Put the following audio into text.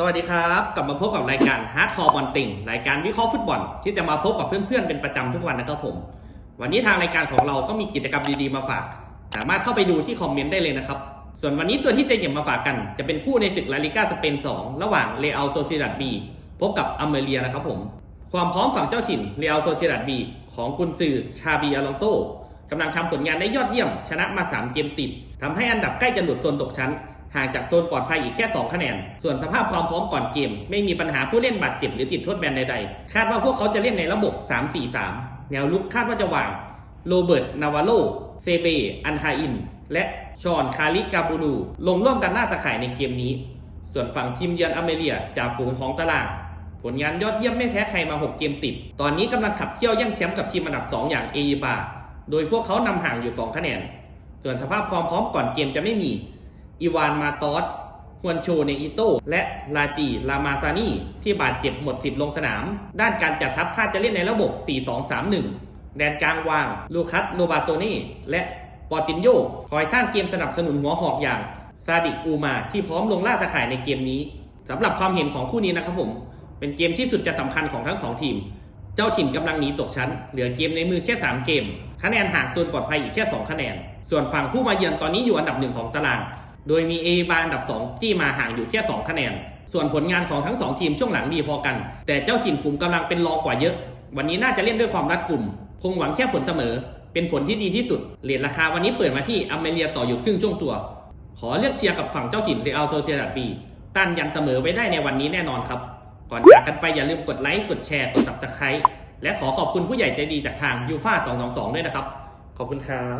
สวัสดีครับ กลับมาพบกับรายการ Hardcore บอลติงรายการวิเคราะห์ฟุตบอลที่จะมาพบกับเพื่อนๆเป็นประจำทุกวันนะครับผม วันนี้ทางรายการของเราก็มีกิจกรรมดีๆมาฝาก สามารถเข้าไปดูที่คอมเมนต์ได้เลยนะครับ ส่วนวันนี้ตัวที่จะหยิบมาฝากกัน จะเป็นคู่ในศึกลาลิก้าสเปน 2 ระหว่างเรอัลโซเซดัดบีพบกับอเมเรียนะครับผม ความพร้อมฝั่งเจ้าถิ่นเรอัลโซเซดัดบีของกุนซือชาบีอลองโซกำลังทำผลงานได้ยอดเยี่ยมชนะมา 3 เกมติดทำให้อันดับใกล้จะหลุดโซนตกชั้น ห่างจากโซนปลอดภัยอีกแค่ 2 คะแนน ส่วนสภาพความพร้อมก่อนเกม ไม่มีปัญหาผู้เล่นบาดเจ็บหรือติดโทษแบนใดๆ คาดว่าพวกเขาจะเล่นในระบบ 3-4-3 แนวลุกคาดว่าจะวาง โรเบิร์ต นาวาโล เซเบ อันคาอิน และชอน คาริกาบูรูลงร่วมกันหน้าตะข่ายในเกมนี้ ส่วนฝั่งทีมเยือนอเมเรียจากฝูงของตาราง ผลงานยอดเยี่ยมไม่แพ้ใครมา 6 เกมติด ตอนนี้กำลังขับเคี่ยวแย่งแชมป์กับทีมอันดับ 2 อย่างเอบา โดยพวกเขานำห่างอยู่ 2 คะแนน ส่วนสภาพความพร้อมก่อนเกมจะไม่มี อีวานมาตอสฮวนโชเนอิโตและลาจี ลามาซานีที่บาดเจ็บหมดสิทธิ์ลงสนาม ด้านการจัดทัพคาดจะเล่นในระบบ 4-2-3-1 แดนกลางวาง ลูคัสโลบาโตเน่และปอตินโยคอยสร้างเกมสนับสนุนหัวหอกอย่างซาดิกอูมาที่พร้อมลงล่าตะข่ายในเกมนี้สำหรับความเห็นของคู่นี้นะครับผม เป็นเกมที่สุดจะสำคัญของทั้งสองทีม เจ้าถิ่นกำลังหนีตกชั้น เหลือเกมในมือแค่ 3 เกม คะแนนห่างโซนปลอดภัยอีกแค่ 2 คะแนน ส่วนฝั่งผู้มาเยือนตอนนี้อยู่อันดับหนึ่งของตาราง โดยมีเอบาอันดับ 2 จี้มาห่างอยู่แค่ 2 คะแนน ส่วนผลงานของทั้ง 2 ทีมช่วงหลังดีพอกัน แต่เจ้าถิ่นคุมกำลังเป็นรองกว่าเยอะ วันนี้น่าจะเล่นด้วยความรัดกุม คงหวังแค่ผลเสมอ เป็นผลที่ดีที่สุดเหรียญราคาวันนี้เปิดมาที่อเมเรียต่ออยู่ครึ่งช่วงตัว ขอเลือกเชียร์กับฝั่งเจ้าถิ่นเรอัลโซเซียดัดบีต้านยันเสมอไว้ได้ในวันนี้แน่นอนครับ ก่อนจากกันไปอย่าลืมกดไลค์กดแชร์กด subscribe และขอขอบคุณผู้ใหญ่ใจดีจากทางยูฟ่า222 ด้วยนะครับ ขอบคุณครับ